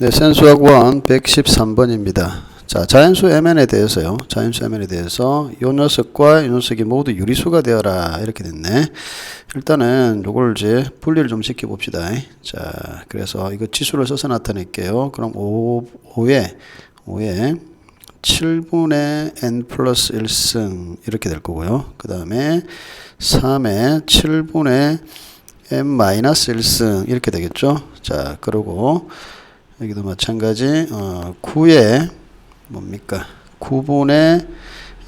네, 센수학 1 113번입니다. 자, 자연수 mn에 대해서요. 자연수 mn에 대해서 요 녀석과 이 녀석이 모두 유리수가 되어라. 이렇게 됐네. 일단은 요걸 이제 분리를 좀 시켜 봅시다. 자, 그래서 이거 지수를 써서 나타낼게요. 그럼 5, 5에 5에 7분의 n 플러스 1승 이렇게 될 거고요. 그 다음에 3에 7분의 m 마이너스 1승 이렇게 되겠죠. 자, 그러고 여기도 마찬가지 어, 9에 뭡니까? 9분의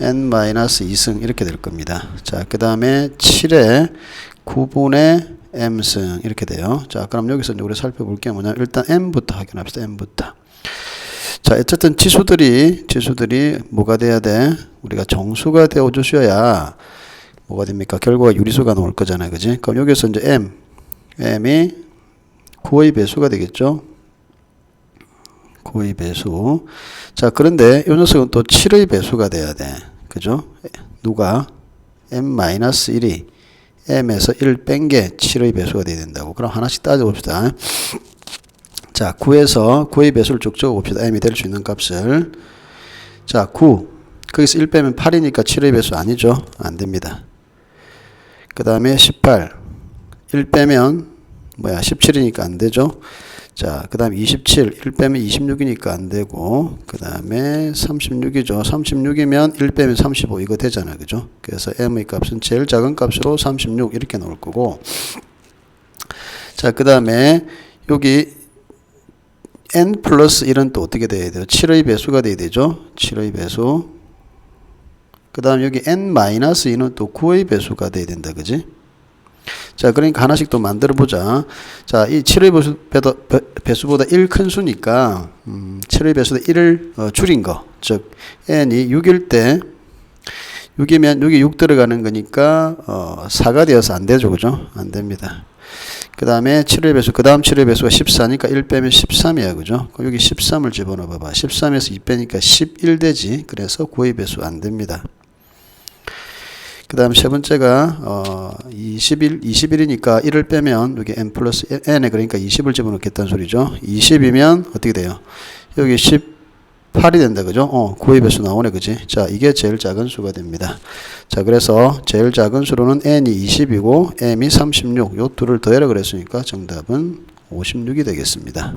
n-2승 이렇게 될 겁니다. 자 그 다음에 7에 9분의 m승 이렇게 돼요. 자 그럼 여기서 이제 우리 살펴볼 게 뭐냐? 일단 m부터 확인합시다. m부터. 자 어쨌든 지수들이 지수들이 뭐가 돼야 돼? 우리가 정수가 되어 주셔야 뭐가 됩니까? 결과가 유리수가 나올 거잖아요. 그지? 그럼 여기서 이제 m m이 9의 배수가 되겠죠 9의 배수. 자, 그런데 이 녀석은 또 7의 배수가 돼야 돼. 그죠? 누가? m-1이 m에서 1 뺀 게 7의 배수가 돼야 된다고. 그럼 하나씩 따져봅시다. 자, 9에서 9의 배수를 쭉 적어봅시다. m이 될 수 있는 값을. 자, 9. 거기서 1 빼면 8이니까 7의 배수 아니죠? 안 됩니다. 그 다음에 18. 1 빼면 뭐야 17이니까 안 되죠? 자, 그 다음에 27, 1 빼면 26이니까 안 되고, 그 다음에 36이죠. 36이면 1 빼면 35, 이거 되잖아요. 그죠? 그래서 m의 값은 제일 작은 값으로 36 이렇게 나올 거고, 자, 그 다음에 여기 n 플러스 1은 또 어떻게 돼야 돼요? 7의 배수가 돼야 되죠? 7의 배수. 그 다음 여기 n 마이너스 2는 또 9의 배수가 돼야 된다. 그지? 자, 그러니까 하나씩 또 만들어 보자. 자, 이 7의 배수, 배수보다 1 큰 수니까, 음, 7의 배수보다 1을 어, 줄인 거. 즉, n이 6일 때, 6이면 여기 6 들어가는 거니까, 어, 4가 되어서 안 되죠. 그죠? 안 됩니다. 그 다음에 7의 배수, 그 다음 7의 배수가 14니까 1 빼면 13이야. 그죠? 여기 13을 집어넣어 봐봐. 13에서 2 빼니까 11 되지. 그래서 9의 배수 안 됩니다. 그 다음 세 번째가 어 21, 21이니까 1을 빼면 여기 n 플러스 n에 그러니까 20을 집어넣겠다는 소리죠. 20이면 어떻게 돼요? 여기 18이 된다 그죠? 어 9의 배수 나오네 그지? 자 이게 제일 작은 수가 됩니다. 자 그래서 제일 작은 수로는 n이 20이고 m이 36 요 둘을 더해라 그랬으니까 정답은 56이 되겠습니다.